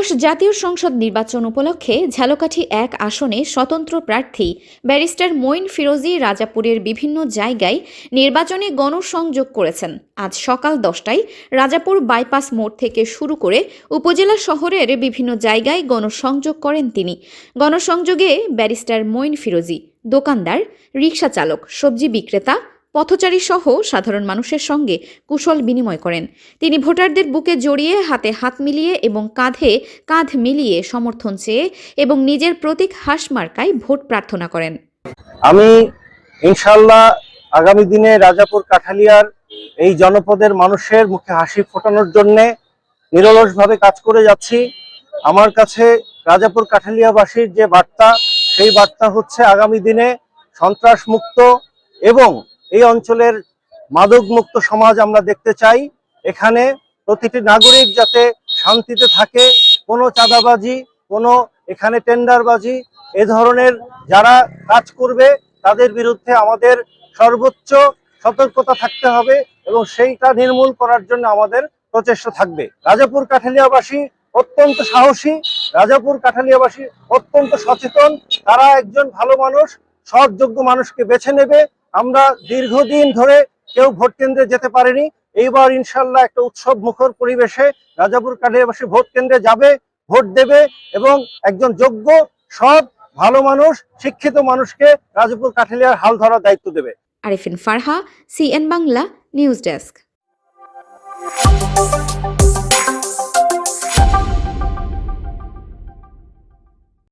ত্রয়োদশ জাতীয় সংসদ নির্বাচন উপলক্ষে ঝালকাঠি এক আসনে স্বতন্ত্র প্রার্থী ব্যারিস্টার মঈন ফিরোজি রাজাপুরের বিভিন্ন জায়গায় নির্বাচনে গণসংযোগ করেছেন। আজ সকাল দশটায় রাজাপুর বাইপাস মোড় থেকে শুরু করে উপজেলা শহরের বিভিন্ন জায়গায় গণসংযোগ করেন তিনি। গণসংযোগে ব্যারিস্টার মঈন ফিরোজি, দোকানদার রিকশা চালক সবজি বিক্রেতা পথচারী সহ সাধারণ মানুষের সঙ্গে কুশল বিনিময় করেন। তিনি ভোটারদের বুকে জড়িয়ে হাতে হাত মিলিয়ে এবং কাঁধে কাঁধ মিলিয়ে সমর্থন চেয়ে এবং নিজের প্রতীক হাঁস মার্কায় ভোট প্রার্থনা করেন। আমি ইনশাল্লাহ আগামী দিনে রাজাপুর কাঠালিয়ার এই জনপদের মানুষের মুখে হাসি ফোটানোর জন্য নিরলসভাবে কাজ করে যাচ্ছি। আমার কাছে রাজাপুর কাঠালিয়াবাসীর যে বার্তা, সেই বার্তা হচ্ছে আগামী দিনে সন্ত্রাস মুক্ত এবং এই অঞ্চলের মাদক মুক্ত সমাজ আমরা দেখতে চাই। এখানে প্রতিটি নাগরিক যাতে শান্তিতে থাকে, কোনো চাঁদাবাজি, কোনো এখানে টেন্ডারবাজি, এ ধরনের যারা কাজ করবে তাদের বিরুদ্ধে আমাদের সর্বোচ্চ সতর্কতা থাকতে হবে এবং সেইটা নির্মূল করার জন্য আমাদের প্রচেষ্টা থাকবে। রাজাপুর কাঠালিয়াবাসী অত্যন্ত সাহসী, রাজাপুর কাঠালিয়াবাসী অত্যন্ত সচেতন, তারা একজন ভালো মানুষ, সৎযোগ্য মানুষকে বেছে নেবে আমরা দীর্ঘদিন ধরে কেউ ভোট কেন্দ্রে যেতে পারেনি। এইবার ইনশাল্লাহ একটা উৎসব মুখর পরিবেশে রাজাপুর কাঠালিয়াবাসী ভোট কেন্দ্রে যাবে, ভোট দেবে এবং একজন যোগ্য, সৎ, ভালো মানুষ, শিক্ষিত মানুষকে রাজাপুর কাঠালিয়ার হাল ধরার দায়িত্ব দেবে। Arifin Farha, CN Bangla, news desk.